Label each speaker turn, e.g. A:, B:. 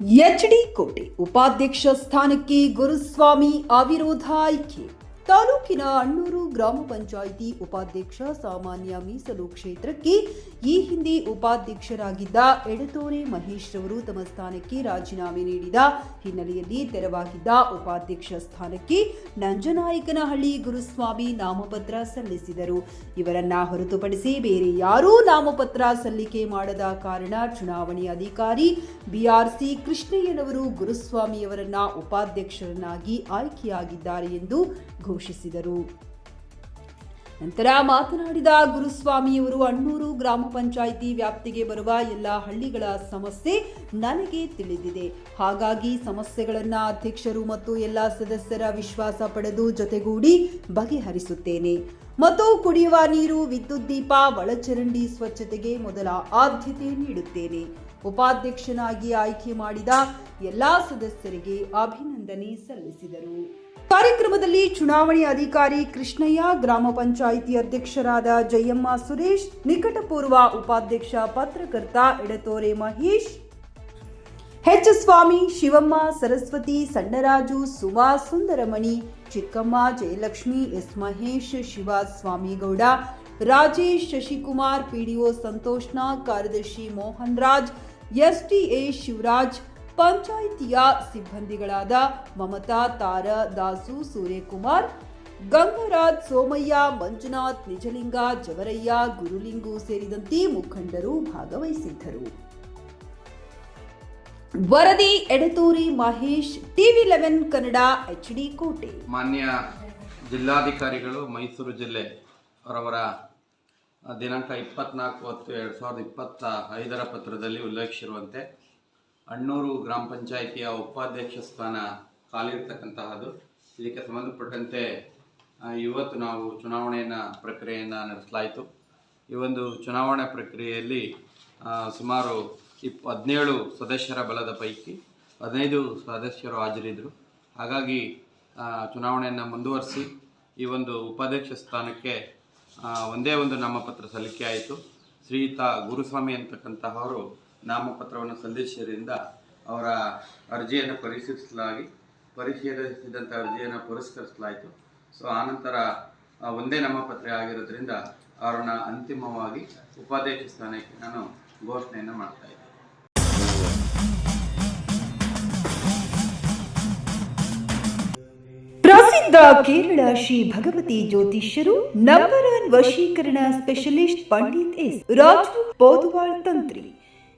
A: HD ಕೋಟೆ ಉಪಾಧ್ಯಕ್ಷ ಸ್ಥಾನಕ್ಕೆ ಗುರುಸ್ವಾಮಿ ಅವಿರೋಧ ಆಯ್ಕೆ ತಾಲೂಕಿನ ಅಣ್ಣೂರು ಗ್ರಾಮ ಪಂಚಾಯಿತಿ ಉಪಾಧ್ಯಕ್ಷ ಸಾಮಾನ್ಯ ಮೀಸಲು ಕ್ಷೇತ್ರಕ್ಕೆ ಈ ಹಿಂದೆ ಉಪಾಧ್ಯಕ್ಷರಾಗಿದ್ದ ಎಡತೋರೆ ಮಹೇಶ್ ರವರು ತಮ್ಮ ಸ್ಥಾನಕ್ಕೆ ರಾಜೀನಾಮೆ ನೀಡಿದ ಹಿನ್ನೆಲೆಯಲ್ಲಿ ತೆರವಾಗಿದ್ದ ಉಪಾಧ್ಯಕ್ಷ ಸ್ಥಾನಕ್ಕೆ ನಂಜನಾಯಕನಹಳ್ಳಿ ಗುರುಸ್ವಾಮಿ ನಾಮಪತ್ರ ಸಲ್ಲಿಸಿದರು. ಇವರನ್ನ ಹೊರತುಪಡಿಸಿ ಬೇರೆ ಯಾರೂ ನಾಮಪತ್ರ ಸಲ್ಲಿಕೆ ಮಾಡದ ಕಾರಣ ಚುನಾವಣೆ ಅಧಿಕಾರಿ ಬಿಆರ್ಸಿ ಕೃಷ್ಣಯ್ಯನವರು ಗುರುಸ್ವಾಮಿಯವರನ್ನ ಉಪಾಧ್ಯಕ್ಷರನ್ನಾಗಿ ಆಯ್ಕೆಯಾಗಿದ್ದಾರೆ ಎಂದು ಘೋಷಿಸಿದರು. ನಂತರ ಮಾತನಾಡಿದ ಗುರುಸ್ವಾಮಿಯವರು, ಅಣ್ಣೂರು ಗ್ರಾಮ ಪಂಚಾಯಿತಿ ವ್ಯಾಪ್ತಿಗೆ ಬರುವ ಎಲ್ಲ ಹಳ್ಳಿಗಳ ಸಮಸ್ಯೆ ನನಗೆ ತಿಳಿದಿದೆ. ಹಾಗಾಗಿ ಸಮಸ್ಯೆಗಳನ್ನು ಅಧ್ಯಕ್ಷರು ಮತ್ತು ಎಲ್ಲ ಸದಸ್ಯರ ವಿಶ್ವಾಸ ಪಡೆದು ಜೊತೆಗೂಡಿ ಬಗೆಹರಿಸುತ್ತೇನೆ. ಮತ್ತು ಕುಡಿಯುವ ನೀರು, ವಿದ್ಯುತ್ ದೀಪ, ಒಳಚರಂಡಿ ಸ್ವಚ್ಛತೆಗೆ ಮೊದಲ ಆದ್ಯತೆ ನೀಡುತ್ತೇನೆ. ಉಪಾಧ್ಯಕ್ಷನಾಗಿ ಆಯ್ಕೆ ಮಾಡಿದ ಎಲ್ಲಾ ಸದಸ್ಯರಿಗೆ ಅಭಿನಂದನೆ ಸಲ್ಲಿಸಿದರು. ಕಾರ್ಯಕ್ರಮದಲ್ಲಿ ಚುನಾವಣೆ ಅಧಿಕಾರಿ ಕೃಷ್ಣಯ್ಯ, ಗ್ರಾಮ ಪಂಚಾಯಿತಿ ಅಧ್ಯಕ್ಷರಾದ ಜಯಮ್ಮ ಸುರೇಶ್, ನಿಕಟಪೂರ್ವ ಉಪಾಧ್ಯಕ್ಷ ಪತ್ರಕರ್ತ Edatore Mahesh H Swamy Shivamma, Saraswati, Sannaraju, Suma Sundaramani, Chikkamma Jayalakshmi, S Mahesh, Shiva Swamygowda, Rajesh Shashikumar, PDO ಸಂತೋಷ್ನ ಕಾರ್ಯದರ್ಶಿ ಮೋಹನ್ ರಾಜ್ ಎ ಶಿವರಾಜ್ ಪಂಚಾಯಿತಿಯ ಸಿಬ್ಬಂದಿಗಳಾದ ಮಮತಾ, ತಾರ, ದಾಸು, ಸೂರ್ಯಕುಮಾರ್, ಗಂಗರಾಜ್, ಸೋಮಯ್ಯ, ಮಂಜುನಾಥ್, ನಿಜಲಿಂಗ, ಜವರಯ್ಯ, ಗುರುಲಿಂಗು ಸೇರಿದಂತೆ ಮುಖಂಡರು ಭಾಗವಹಿಸಿದ್ದರು. ವರದಿ, Edatore Mahesh TV eleven Kannada HD Kote.
B: ಮಾನ್ಯ ಜಿಲ್ಲಾಧಿಕಾರಿಗಳು, ಮೈಸೂರು ಜಿಲ್ಲೆ ಅವರವರ ದಿನಾಂಕ ಇಪ್ಪತ್ನಾಲ್ಕು ಹತ್ತು ಎರಡು ಸಾವಿರದ ಇಪ್ಪತ್ತ ಐದರ ಪತ್ರದಲ್ಲಿ ಉಲ್ಲೇಖಿಸಿರುವಂತೆ ಅಣ್ಣೂರು ಗ್ರಾಮ ಪಂಚಾಯಿತಿಯ ಉಪಾಧ್ಯಕ್ಷ ಸ್ಥಾನ ಖಾಲಿರ್ತಕ್ಕಂತಹದ್ದು. ಇದಕ್ಕೆ ಸಂಬಂಧಪಟ್ಟಂತೆ ಇವತ್ತು ನಾವು ಚುನಾವಣೆಯನ್ನು ಪ್ರಕ್ರಿಯೆಯನ್ನು ನಡೆಸಲಾಯಿತು. ಈ ಒಂದು ಚುನಾವಣಾ ಪ್ರಕ್ರಿಯೆಯಲ್ಲಿ ಸುಮಾರು ಇಪ್ ಹದಿನೇಳು ಸದಸ್ಯರ ಬಲದ ಪೈಕಿ ಹದಿನೈದು ಸದಸ್ಯರು ಹಾಜರಿದ್ದರು. ಹಾಗಾಗಿ ಚುನಾವಣೆಯನ್ನು ಮುಂದುವರಿಸಿ ಈ ಒಂದು ಉಪಾಧ್ಯಕ್ಷ ಸ್ಥಾನಕ್ಕೆ ಒಂದೇ ಒಂದು ನಾಮಪತ್ರ ಸಲ್ಲಿಕೆ ಆಯಿತು. ಶ್ರೀಯುತ ಗುರುಸ್ವಾಮಿ ಅಂತಕ್ಕಂತಹವರು ನಾಮಪತ್ರವನ್ನು ಸಲ್ಲಿಸಿದ್ದರಿಂದ ಅವರ ಅರ್ಜಿಯನ್ನು ಪರಿಶೀಲಿಸಲಾಗಿ ಪರಿಶೀಲಿಸಿದಂಥ ಅರ್ಜಿಯನ್ನು ಪುರಸ್ಕರಿಸಲಾಯಿತು. ಸೊ ಆನಂತರ ಒಂದೇ ನಾಮಪತ್ರ ಆಗಿರೋದ್ರಿಂದ ಅವರನ್ನ ಅಂತಿಮವಾಗಿ ಉಪಾಧ್ಯಕ್ಷ ಸ್ಥಾನಕ್ಕೆ ನಾನು ಘೋಷಣೆಯನ್ನು ಮಾಡ್ತಾ ಇದ್ದೆ
A: ಪ್ರಸಿದ್ಧ ಕೇರಳ ಶ್ರೀ ಭಗವತಿ ಜ್ಯೋತಿಷ್ಯರು ನಂಬರ್ ಒನ್ ವಶೀಕರಣ ಸ್ಪೆಷಲಿಸ್ಟ್ ಪಂಡಿತ್ ಎಸ್ ರಾಜು ಪೋದ್ವಾಳ್ ತಂತ್ರಿ.